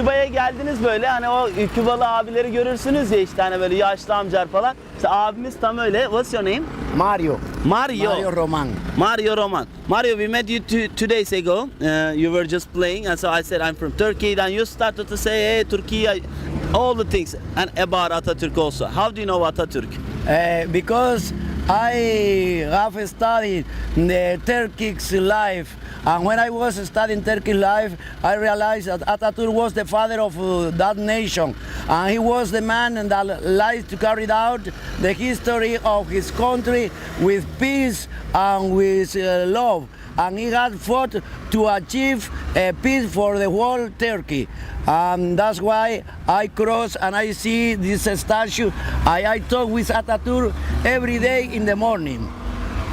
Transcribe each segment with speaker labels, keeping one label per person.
Speaker 1: Küba'ya geldiniz böyle hani o Kübalı abileri görürsünüz ya işte hani böyle yaşlı amcar falan. İşte abimiz tam öyle. What's your name?
Speaker 2: Mario.
Speaker 1: Mario.
Speaker 2: Mario Roman.
Speaker 1: Mario Roman. Mario, we met you two, two days ago. Uh, you were just playing, and so I said I'm from Turkey. Then you started to say, "Hey, Turkey," all the things, and about Atatürk also. How do you know Atatürk?
Speaker 2: Uh, because I have studied the Turkish life, and when I was studying Turkish life, I realized that Atatürk was the father of uh, that nation, and he was the man that liked to carry out the history of his country with peace and with uh, love. And he had fought to achieve uh, peace for the whole Turkey. And that's why I cross and I see this statue. I, I talk with Atatürk every day in the morning.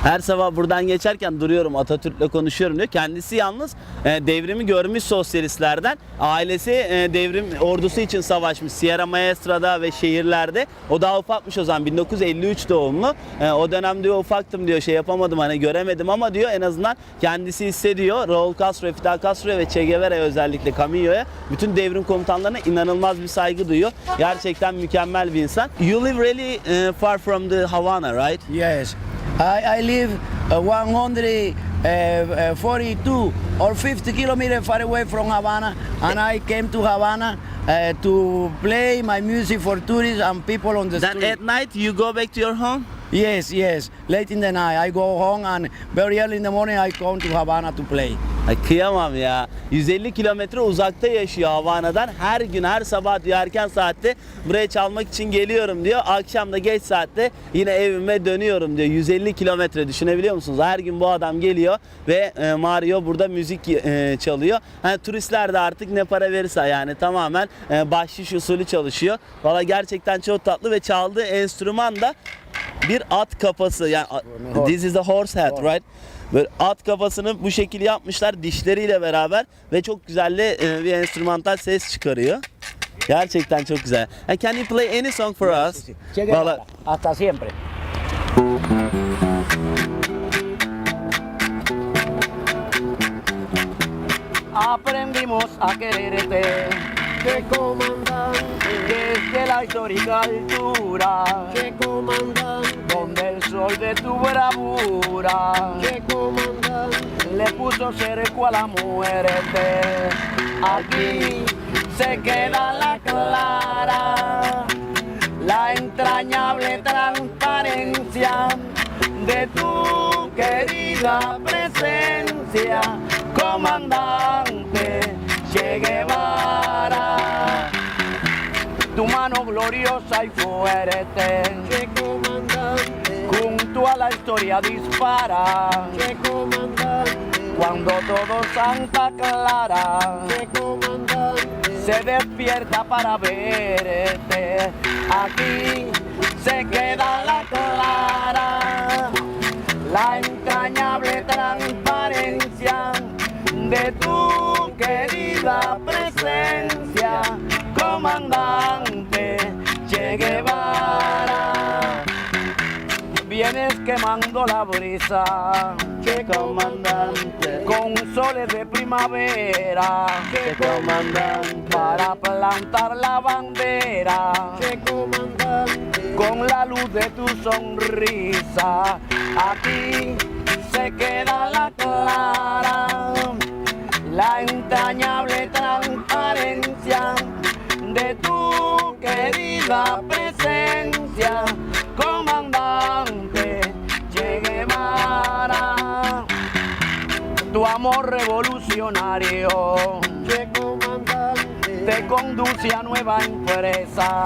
Speaker 1: Her sabah buradan geçerken duruyorum Atatürk'le konuşuyorum diyor. Kendisi yalnız e, devrimi görmüş sosyalistlerden. Ailesi e, devrim ordusu için savaşmış Sierra Maestra'da ve şehirlerde. O daha ufakmış o zaman 1953 doğumlu. E, o dönem diyor ufaktım diyor şey yapamadım hani göremedim ama diyor en azından kendisi hissediyor. Raul Castro, Fidel Castro ve Che Guevara'ya özellikle Camillo'ya bütün devrim komutanlarına inanılmaz bir saygı duyuyor. Gerçekten mükemmel bir insan. You live really e, far from the Havana, right?
Speaker 2: Yes, I, I live uh, 142 or 50 kilometers far away from Havana, and I came to Havana uh, to play my music for tourists and people on the
Speaker 1: Then
Speaker 2: street.
Speaker 1: at night you go back to your home?
Speaker 2: Yes, yes. Late in the night, I go home, and very early in the morning, I come to Havana to play.
Speaker 1: Ay kıyamam ya. 150 kilometre uzakta yaşıyor Havana'dan. Her gün her sabah diyor erken saatte buraya çalmak için geliyorum diyor. Akşam da geç saatte yine evime dönüyorum diyor. 150 kilometre düşünebiliyor musunuz? Her gün bu adam geliyor ve e, Mario burada müzik e, çalıyor. Hani turistler de artık ne para verirse yani tamamen e, bahşiş usulü çalışıyor. Valla gerçekten çok tatlı ve çaldığı enstrüman da bir at kafası. Yani this is a horse head, right? Böyle at kafasını bu şekil yapmışlar dişleriyle beraber ve çok güzel de, e, bir enstrümantal ses çıkarıyor. Gerçekten çok güzel. And can you play any song for us? Valla-
Speaker 2: hasta siempre. Aprendimos a quererte,
Speaker 3: ¡Qué comandante!
Speaker 2: desde la histórica altura, de tu bravura le puso cerco a la muerte. Aquí se queda la clara, la entrañable transparencia de tu querida presencia, comandante Che Guevara. Tu mano gloriosa y fuerte. A la historia dispara.
Speaker 3: ¡Qué comandante!
Speaker 2: Cuando todo Santa Clara
Speaker 3: ¡Qué comandante!
Speaker 2: se despierta para verte, aquí se queda la clara, la entrañable transparencia de tu querida presencia, comandante La brisa,
Speaker 3: ¡Qué comandante!
Speaker 2: con soles de primavera,
Speaker 3: ¡Qué comandante!
Speaker 2: para plantar la bandera,
Speaker 3: ¡Qué comandante!
Speaker 2: con la luz de tu sonrisa, aquí se queda la clara, la entrañable transparencia de tu querida presencia, amor revolucionario
Speaker 3: ¡Qué comandante!
Speaker 2: te conduce a nueva empresa,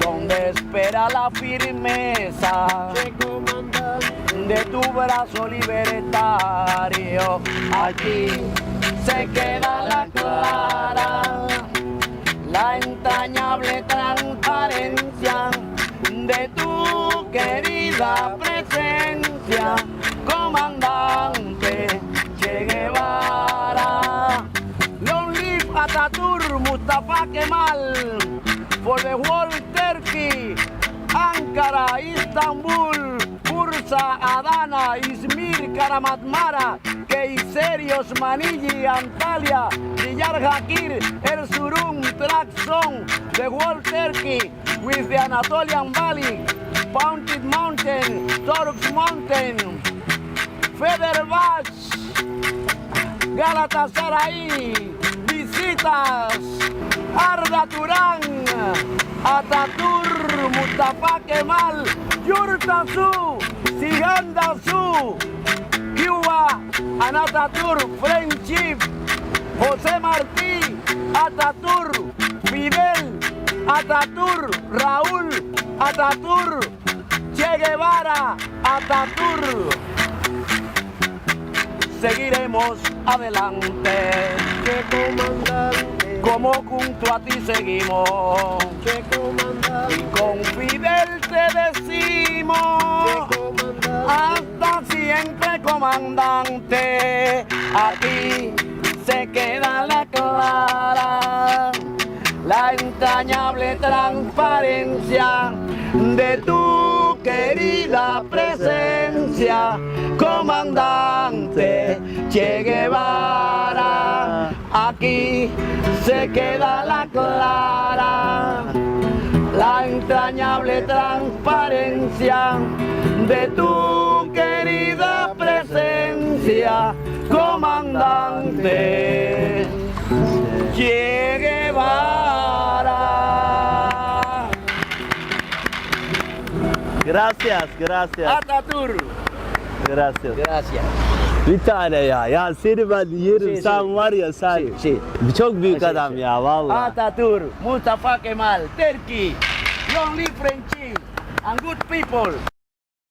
Speaker 2: donde espera la firmeza
Speaker 3: ¡Qué comandante!
Speaker 2: de tu brazo libertario. Aquí se queda la clara, la entrañable transparencia de tu querida Mustafa Kemal, for the whole Turkey, Ankara, Istanbul. Bursa, Adana, Izmir, Karamatmara, Keiseri, Osmanili, Antalya, Diyarbakir, Erzurum, Trabzon, the whole Turkey with the Anatolian Valley, Pointed Mountain, Torux Mountain, Fenerbahce, Galatasaray, Arda Turán, Atatur, Mustafa Kemal, Yurta Su, Siganda Su, Cuba, Anatatur, Friendship, José Martí, Atatur, Fidel, Atatur, Raúl, Atatur, Che Guevara, Atatur seguiremos adelante.
Speaker 3: Che comandante,
Speaker 2: Como junto a ti seguimos.
Speaker 3: che comandante,
Speaker 2: Y con Fidel te decimos.
Speaker 3: che comandante,
Speaker 2: Hasta siempre, comandante. Aquí se queda la clara, la entrañable transparencia de tu querida presencia, comandante Che Guevara. Aquí se queda la clara la entrañable transparencia de tu querida presencia, comandante Che Guevara.
Speaker 1: Gracias, gracias,
Speaker 2: Atatur.
Speaker 1: Gracias.
Speaker 2: Gracias.
Speaker 1: Bir tane ya. Ya seni ben yerim.
Speaker 2: Si,
Speaker 1: sen
Speaker 2: si.
Speaker 1: var ya sen.
Speaker 2: Si, si.
Speaker 1: Çok büyük
Speaker 2: Si,
Speaker 1: adam
Speaker 2: si.
Speaker 1: ya vallahi.
Speaker 2: Atatur, Mustafa Kemal, Turkey, long live friendship and good people.